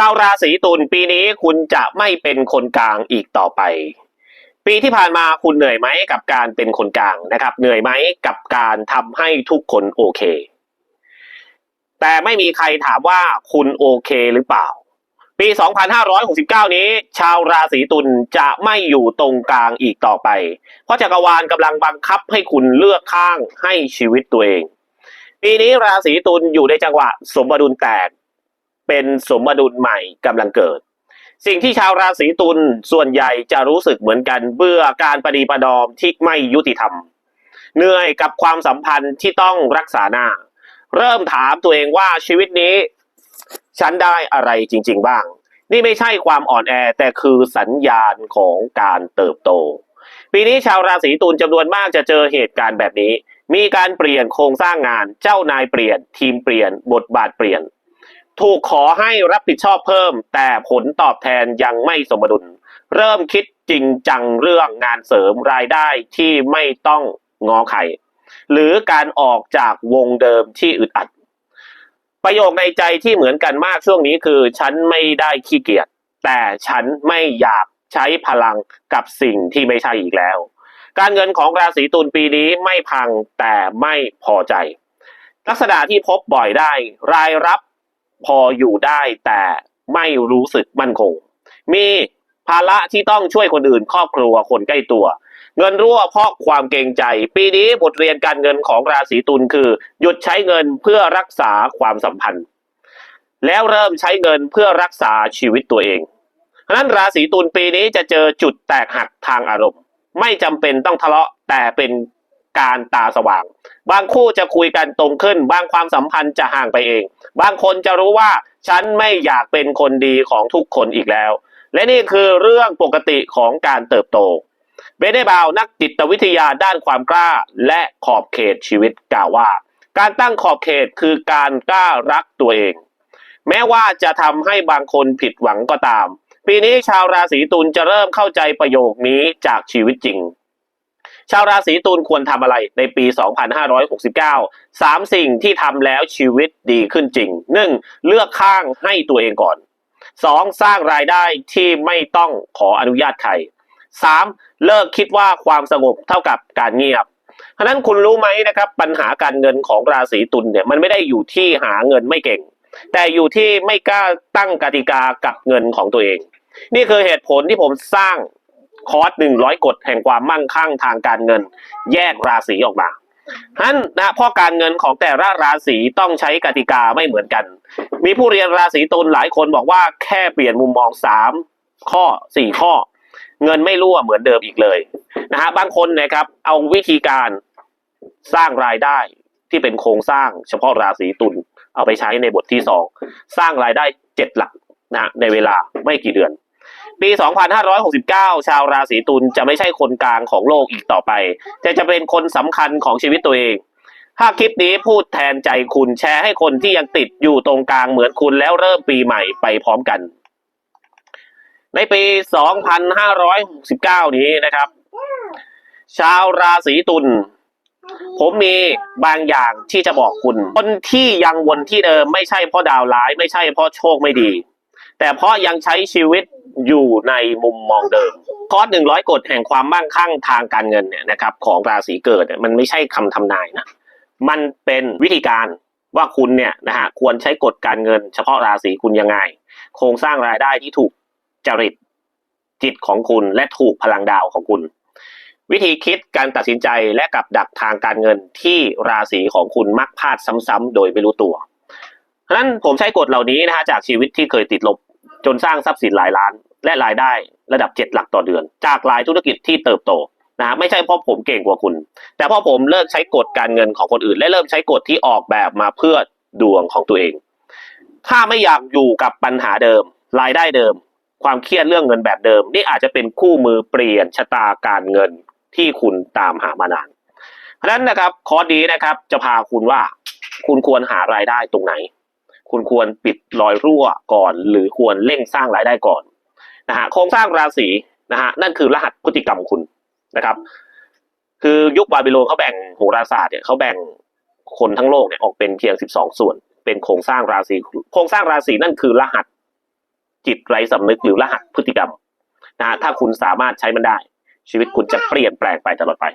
ชาวราศีตุลปีนี้คุณจะไม่เป็นคนกลางอีกต่อไป ปีที่ผ่านมาคุณเหนื่อยไหมกับการเป็นคนกลางนะครับ เหนื่อยไหมกับการทำให้ทุกคนโอเค แต่ไม่มีใครถามว่าคุณโอเคหรือเปล่า ปี 2569 นี้ ชาวราศีตุลจะไม่อยู่ตรงกลางอีกต่อไป เพราะจักรวาลกำลังบังคับให้คุณเลือกข้างให้ชีวิตตัวเอง ปีนี้ราศีตุลอยู่ในจังหวะสมดุลแตก เป็นสมดุลใหม่กำลังเกิด สิ่งที่ชาวราศีตุลส่วนใหญ่จะรู้สึกเหมือนกันเบื่อการประดีประดอมที่ไม่ยุติธรรม เหนื่อยกับความสัมพันธ์ที่ต้องรักษาหน้า เริ่มถามตัวเองว่าชีวิตนี้ ฉันได้อะไรจริง ๆ บ้าง นี่ไม่ใช่ความอ่อนแอแต่คือสัญญาณของการเติบโต ปีนี้ชาวราศีตุลจำนวนมากจะเจอเหตุการณ์แบบนี้มีการเปลี่ยนโครงสร้างงาน เจ้านายเปลี่ยน ทีมเปลี่ยน บทบาทเปลี่ยน ถูกขอให้รับผิดชอบเพิ่ม แต่ผลตอบแทนยังไม่สมดุล เริ่มคิดจริงจังเรื่องงานเสริมรายได้ที่ไม่ต้องงอไข่หรือการออกจากวงเดิมที่อึดอัด ประโยคในใจที่เหมือนกันมากช่วงนี้คือ ฉันไม่ได้ขี้เกียจแต่ฉันไม่อยากใช้พลังกับสิ่งที่ไม่ใช่อีกแล้ว การเงินของราศีตุลปีนี้ไม่พังแต่ไม่พอใจ ลักษณะที่พบบ่อยได้ รายรับ พออยู่ได้แต่ไม่รู้สึกมั่นคง มีภาระที่ต้องช่วยคนอื่น ครอบครัวคนใกล้ตัว เงินรั่วเพราะความเกรงใจ ปีนี้บทเรียนการเงินของราศีตุลคือ หยุดใช้เงินเพื่อรักษาความสัมพันธ์ แล้วเริ่มใช้เงินเพื่อรักษาชีวิตตัวเองฉะนั้นราศีตุลปีนี้จะเจอจุดแตกหักทางอารมณ์ ไม่จำเป็นต้องทะเลาะแต่เป็น การตาสว่าง บางคู่จะคุยกันตรงขึ้น บางความสัมพันธ์จะห่างไปเอง บางคนจะรู้ว่าฉันไม่อยากเป็นคนดีของทุกคนอีกแล้ว และนี่คือเรื่องปกติของการเติบโต เบเดบาวนักจิตวิทยาด้านความกล้าและขอบเขตชีวิตกล่าวว่า การตั้งขอบเขตคือการกล้ารักตัวเอง แม้ว่าจะทำให้บางคนผิดหวังก็ตาม ปีนี้ชาวราศีตุลจะเริ่มเข้าใจประโยคนี้จากชีวิตจริง ชาวราศีตุลควรทำอะไรในปี 2569สามสิ่งที่ทำแล้วชีวิตดีขึ้นจริง 1. เลือกข้างให้ตัวเองก่อน 2. สร้างรายได้ที่ไม่ต้องขออนุญาตใคร 3. เลิกคิดว่าความสงบเท่ากับการเงียบเพราะฉะนั้นคุณรู้ไหมนะครับปัญหาการเงินของราศีตุลเนี่ยมันไม่ได้อยู่ที่หาเงินไม่เก่ง แต่อยู่ที่ไม่กล้าตั้งกติกากับเงินของตัวเอง นี่คือเหตุผลที่ผมสร้าง คอร์สหนึ่งร้อยกฎแห่งความมั่งคั่งทางการเงิน แยกราศีออกมาฉะนั้นนะเพราะการเงินของแต่ละราศีต้องใช้กติกาไม่เหมือนกัน มีผู้เรียนราศีตุลหลายคนบอกว่าแค่เปลี่ยนมุมมองสามข้อสี่ข้อ เงินไม่รั่วเหมือนเดิมอีกเลยนะฮะบางคนนะครับเอาวิธีการสร้างรายได้ที่เป็นโครงสร้างเฉพาะราศีตุลเอาไปใช้ในบทที่สองสร้างรายได้เจ็ดหลักนะฮะในเวลาไม่กี่เดือน ปี 2569 ชาวราศีตุลจะไม่ใช่คนกลางของโลกอีกต่อไป แต่จะเป็นคนสำคัญของชีวิตตัวเอง ถ้าคลิปนี้พูดแทนใจคุณแชร์ให้คนที่ยังติดอยู่ตรงกลางเหมือนคุณแล้วเริ่มปีใหม่ไปพร้อมกัน ในปี 2569 นี้นะครับ ชาวราศีตุลผมมีบางอย่างที่จะบอกคุณ คนที่ยังวนที่เดิมไม่ใช่เพราะดาวร้าย ไม่ใช่เพราะโชคไม่ดี แต่เพราะยังใช้ชีวิตอยู่ในมุมมองเดิมคอร์สหนึ่งร้อยกฎแห่งความมั่งคั่งทางการเงินเนี่ยนะครับของราศีเกิดเนี่ยมันไม่ใช่คำทำนายนะมันเป็นวิธีการว่าคุณเนี่ยนะฮะควรใช้กฎการเงิน เฉพาะราศีคุณยังไง โครงสร้างรายได้ที่ถูกจริตจิตของคุณและถูกพลังดาวของคุณ วิธีคิดการตัดสินใจและกับดักทางการเงินที่ราศีของคุณมักพลาดซ้ำๆโดยไม่รู้ตัวเพราะนั้นผมใช้กฎเหล่านี้นะฮะจากชีวิตที่เคยติดลบ จนสร้างทรัพย์สินหลายล้าน และรายได้ระดับเจ็ดหลักต่อเดือน จากหลายธุรกิจที่เติบโตนะฮะไม่ใช่เพราะผมเก่งกว่าคุณ แต่เพราะผมเลิกใช้กฎการเงินของคนอื่น และเริ่มใช้กฎที่ออกแบบมาเพื่อดวงของตัวเอง ถ้าไม่อยากอยู่กับปัญหาเดิม รายได้เดิม ความเครียดเรื่องเงินแบบเดิม นี่อาจจะเป็นคู่มือเปลี่ยนชะตาการเงินที่คุณตามหามานาน เพราะฉะนั้นนะครับคอร์สนี้นะครับจะพาคุณว่าคุณควรหารายได้ตรงไหน คุณควรปิดรอยรั่วก่อน หรือควรเร่งสร้างรายได้ก่อนนะฮะโครงสร้างราศีนะฮะนั่นคือรหัสพฤติกรรมคุณนะครับ คือยุคบาบิโลนเขาแบ่งโหราศาสตร์เนี่ยเขาแบ่งคนทั้งโลกเนี่ยออกเป็นเพียง 12 ส่วน เป็นโครงสร้างราศีโครงสร้างราศีนั่นคือรหัสจิตไร้สำนึกหรือรหัสพฤติกรรมนะฮะถ้าคุณสามารถใช้มันได้ ชีวิตคุณจะเปลี่ยนแปลงไปตลอดไป